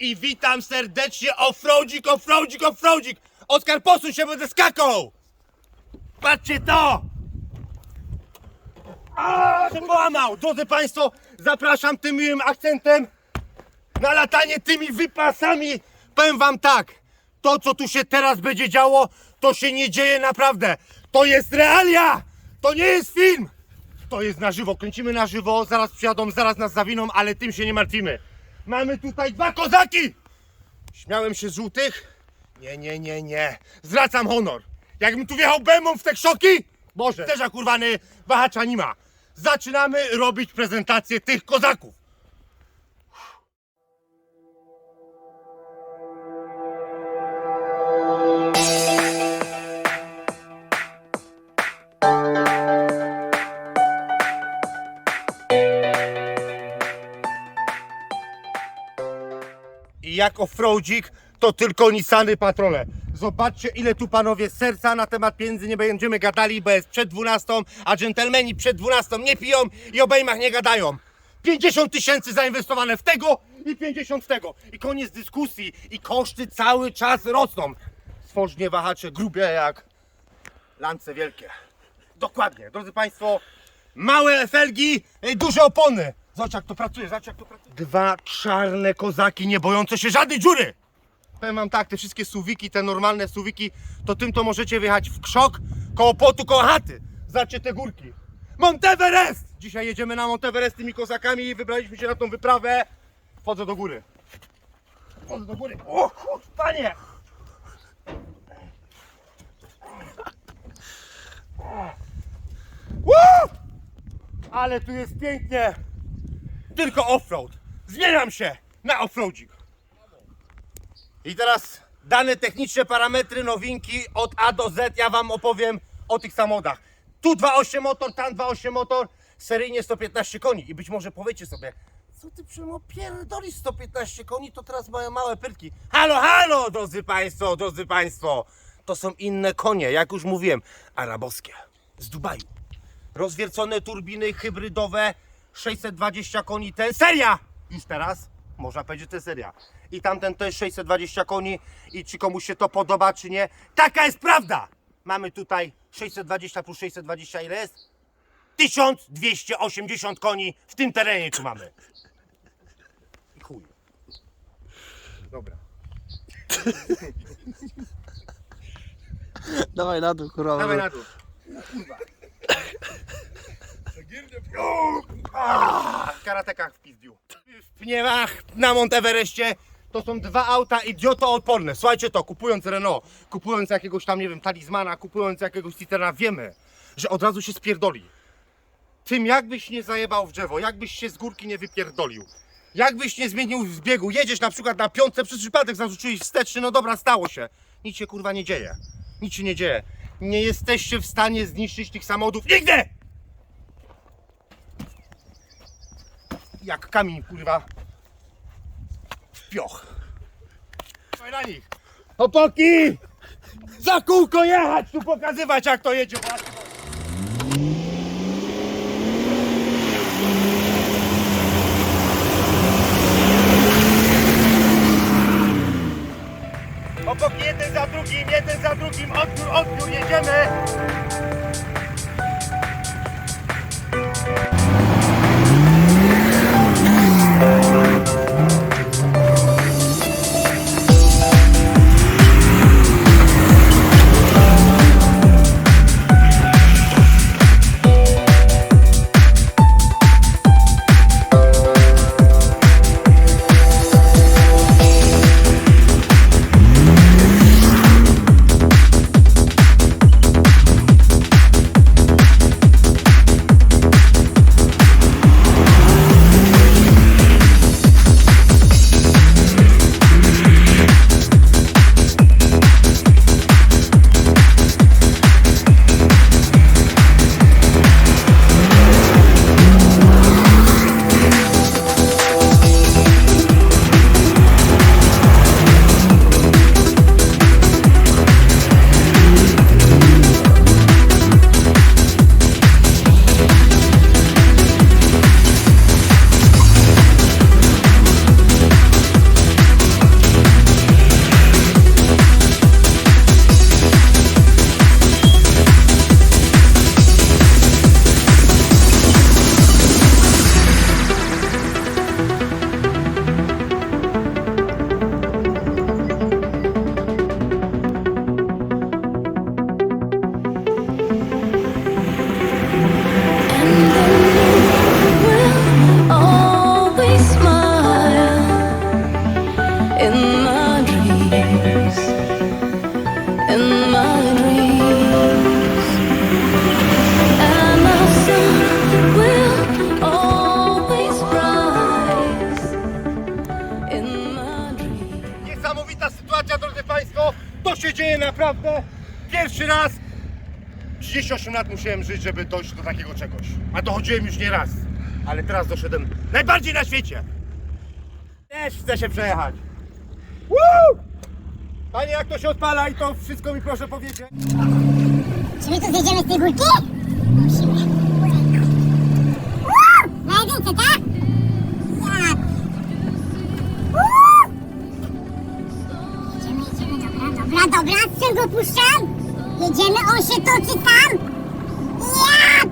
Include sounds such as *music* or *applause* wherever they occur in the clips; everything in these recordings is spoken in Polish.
I witam serdecznie, offroadzik, offroadzik, offroadzik! Oskar, posuń się, będę skakał! Patrzcie to! A, się połamał! Drodzy Państwo, zapraszam tym miłym akcentem na latanie tymi wypasami. Powiem Wam tak, to co tu się teraz będzie działo, to się nie dzieje naprawdę. To jest realia! To nie jest film! To jest na żywo, kręcimy na żywo, zaraz przyjadą, zaraz nas zawiną, ale tym się nie martwimy. Mamy tutaj dwa kozaki! Śmiałem się z żółtych? Nie, nie, nie, nie. Zwracam honor. Jakbym tu wjechał Bemą w te krzoki? Boże, też kurwany wahacza nie ma. Zaczynamy robić prezentację tych kozaków. Jak offroadzik, to tylko Nissany Patrole. Zobaczcie, ile tu panowie serca na temat pieniędzy nie będziemy gadali, bo jest przed 12, a dżentelmeni przed 12 nie piją i o nie gadają. 50 tysięcy zainwestowane w tego i 50 w tego. I koniec dyskusji. I koszty cały czas rosną. Stworznie wahacze grubie jak lance wielkie. Dokładnie, drodzy Państwo, małe felgi, y, duże opony. Zobacz jak to pracuje, zobacz jak to pracuje. Dwa czarne kozaki, nie bojące się żadnej dziury. Powiem wam tak, te wszystkie suwiki, te normalne suwiki, to tym to możecie wjechać w krzok, koło potu, koło chaty. Zobaczcie te górki. Monteverest! Dzisiaj jedziemy na Monteverest tymi kozakami i wybraliśmy się na tą wyprawę. Wchodzę do góry. Wchodzę do góry. O, panie! Woo! Ale tu jest pięknie. Tylko offroad. Zmieniam się na offroadzik. I teraz dane techniczne, parametry, nowinki od A do Z. Ja Wam opowiem o tych samochodach. Tu 2.8 motor, tam 2.8 motor, seryjnie 115 koni. I być może powiecie sobie, co ty Przemo pierdolisz 115 koni, to teraz mają małe pyrki. Halo, halo, drodzy Państwo, drodzy Państwo. To są inne konie, jak już mówiłem, arabowskie, z Dubaju. Rozwiercone turbiny hybrydowe, 620 koni, ten seria! Już teraz, można powiedzieć, to jest seria. I tamten też 620 koni i czy komuś się to podoba, czy nie. Taka jest prawda! Mamy tutaj 620 plus 620 ile jest? 1280 koni w tym terenie tu mamy. I chuj. Dobra. *laughs* Dawaj na dół, kurwa. Dawaj na dół. W karatekach w pizdiu. W pniewach na Monteverestie to są dwa auta idiotoodporne. Słuchajcie to, kupując Renault, kupując jakiegoś tam, nie wiem, talizmana, kupując jakiegoś Citroena, wiemy, że od razu się spierdoli. Tym jakbyś nie zajebał w drzewo, jakbyś się z górki nie wypierdolił, jakbyś nie zmienił zbiegu, jedziesz na przykład na piątce, przez przypadek zarzuciłeś wsteczny, no dobra, stało się. Nic się kurwa nie dzieje. Nic się nie dzieje. Nie jesteście w stanie zniszczyć tych samochodów nigdy! Jak kamień kurwa w pioch. Słuchaj na nich. Chłopaki! Za kółko jechać, tu pokazywać jak to jedzie. Obok jeden za drugim, jeden za drugim, odbiór, odbiór, jedziemy! Się dzieje naprawdę? Pierwszy raz 38 lat musiałem żyć, żeby dojść do takiego czegoś. A dochodziłem już nie raz. Ale teraz doszedłem najbardziej na świecie. Też chcę się przejechać. Woo! Panie, jak to się odpala i to wszystko mi proszę powiedzieć. Czy my tu zjedziemy z tej górki? Musimy. Uuu! Na jedynce, tak? Dobra, strzel go puszczam. Jedziemy, on się toczy sam. Ja!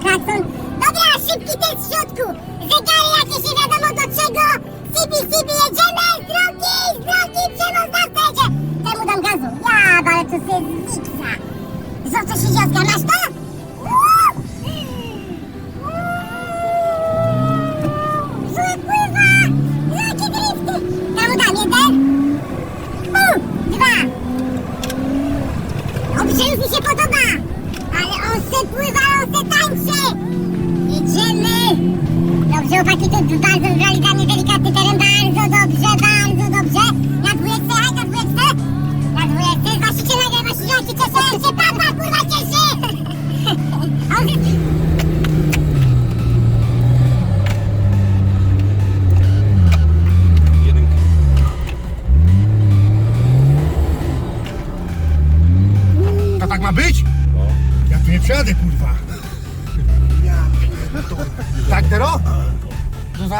Klakson. Dobra, szybki test w środku. Zegary jakieś nie wiadomo do czego. Sibi, sibi, jedziemy z drogi, z drogi, przemozdawca jedzie. Temu dam gazu. Ja, ale tu jest ziksa. Co, co się Oskar? Masz to?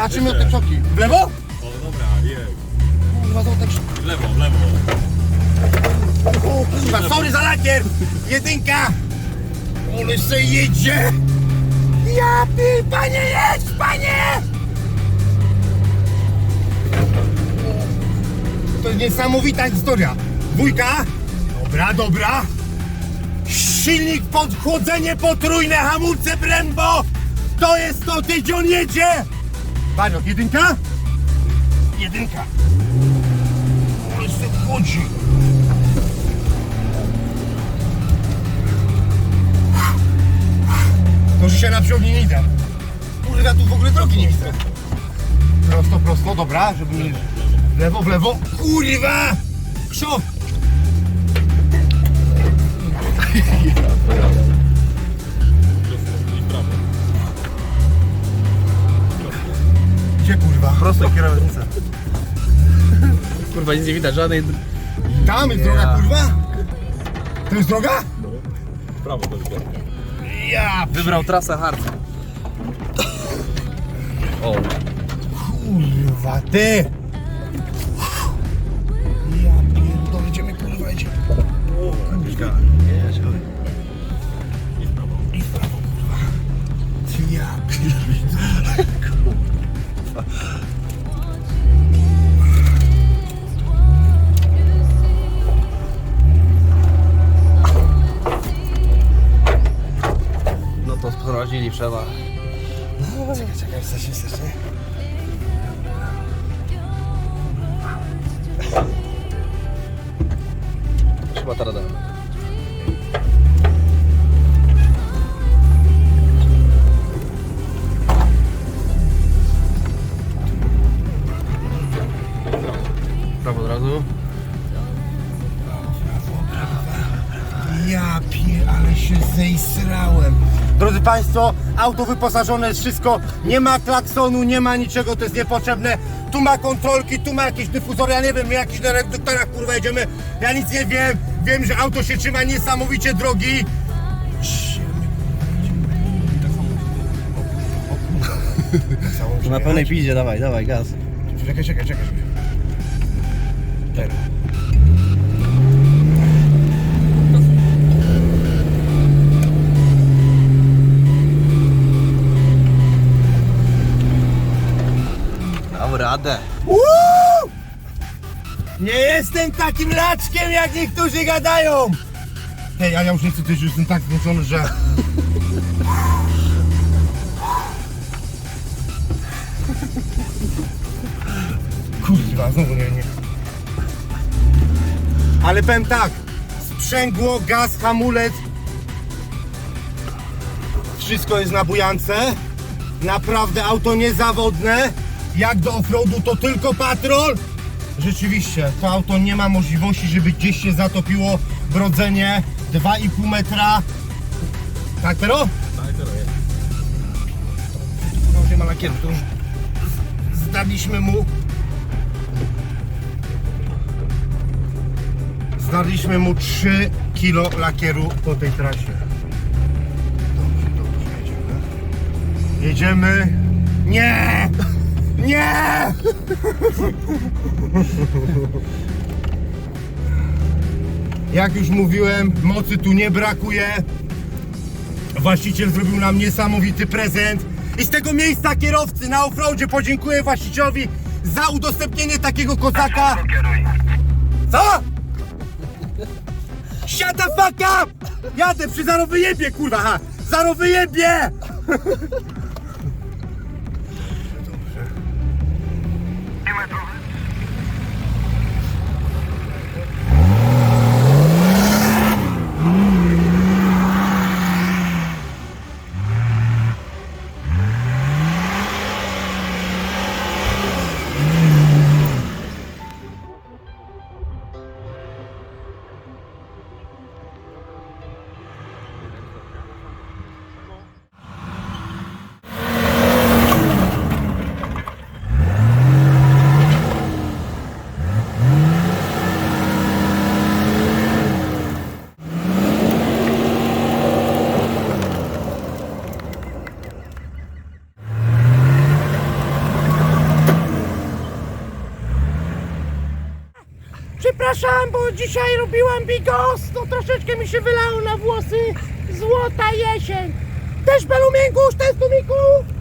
Zobaczymy od te czoki. W lewo? O, dobra, jedź. Kurwa, to tak... W lewo, w lewo. O kurwa, sorry za lakier! Jedynka! Ale se jedzie! Ja pi, panie jedź, panie! To jest niesamowita historia. Dwójka. Dobra, dobra. Silnik pod chłodzenie potrójne, hamulce Brembo! To jest to, ty gdzie on jedzie! Panią, jedynka? Jedynka. Ale se chodzi. To, że się na przodzie nie idę. Kurwa, tu w ogóle drogi nie widzę. Prosto, prosto, dobra, żeby nie... W lewo, w lewo. Kurwa! Krzow! Gdzie kurwa? Prosto kierownica. *laughs* Kurwa, nic nie widać, żadnej... Tam jest droga, kurwa? To jest droga? W prawo to jest droga. Ja Wybrał trasę hard. O, kurwa, ty! Ja pierdolę, idziemy kurwa, idziemy. O kurwa. jedź, oj. I w prawo. I w prawo, kurwa. Ty ja pierdolę. No to sprowadzili przewag. Czekaj, czekaj, wstać, wstać, nie? Chyba teraz dałem. Drodzy Państwo, auto wyposażone jest wszystko, nie ma klaksonu, nie ma niczego, to jest niepotrzebne. Tu ma kontrolki, tu ma jakieś dyfuzory, ja nie wiem, my jakiś na reduktorach kurwa jedziemy, ja nic nie wiem. Wiem, że auto się trzyma niesamowicie drogi. To na pełnej piździe, dawaj, dawaj, gaz. Czekaj, czekaj, czekaj. Teraz. Radę. Uuu! Nie jestem takim laczkiem, jak niektórzy gadają! Hej, a ja już nie chcę, już jestem tak zmęczony, że... Kurwa, znowu nie, nie. Ale powiem tak, sprzęgło, gaz, hamulec, wszystko jest na bujance. Naprawdę auto niezawodne. Jak do offroadu to tylko patrol. Rzeczywiście, to auto nie ma możliwości, żeby gdzieś się zatopiło. Brodzenie 2,5 metra. Tak, pero? Tak, teraz jest. No, nie ma lakieru, to już zdaliśmy mu. Zdaliśmy mu 3 kilo lakieru po tej trasie. Dobrze, dobrze, jedziemy. Jedziemy. *laughs* Nie! Nie! Jak już mówiłem, mocy tu nie brakuje. Właściciel zrobił nam niesamowity prezent. I z tego miejsca kierowcy na offroadzie podziękuję właścicielowi za udostępnienie takiego kozaka. Co? Shut the fuck up! Jadę przy zaro wyjebie, kurwa! Ha. Zaro Przepraszam, bo dzisiaj robiłam bigos, no troszeczkę mi się wylało na włosy. Złota jesień. Też belumiękusz, testumiku? O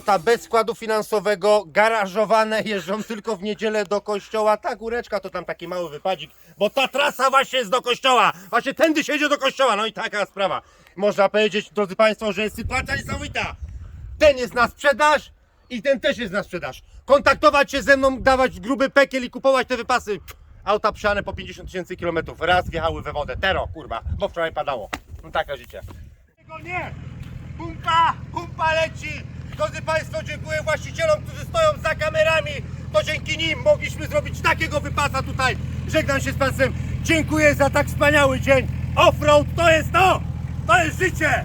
Auta bez składu finansowego, garażowane, jeżdżą tylko w niedzielę do kościoła. Ta góreczka to tam taki mały wypadzik, bo ta trasa właśnie jest do kościoła. Właśnie tędy się idzie do kościoła. No i taka sprawa. Można powiedzieć, drodzy Państwo, że jest sytuacja niesamowita. Ten jest na sprzedaż i ten też jest na sprzedaż. Kontaktować się ze mną, dawać gruby pekiel i kupować te wypasy. Auta psiane po 50 tysięcy kilometrów. Raz wjechały we wodę. Tero, kurwa, bo wczoraj padało. No taka życie. Tego nie! Pumpa! Pumpa leci! Drodzy Państwo, dziękuję właścicielom, którzy stoją za kamerami. To dzięki nim mogliśmy zrobić takiego wypasa tutaj. Żegnam się z Państwem. Dziękuję za tak wspaniały dzień. Offroad to jest to! To jest życie!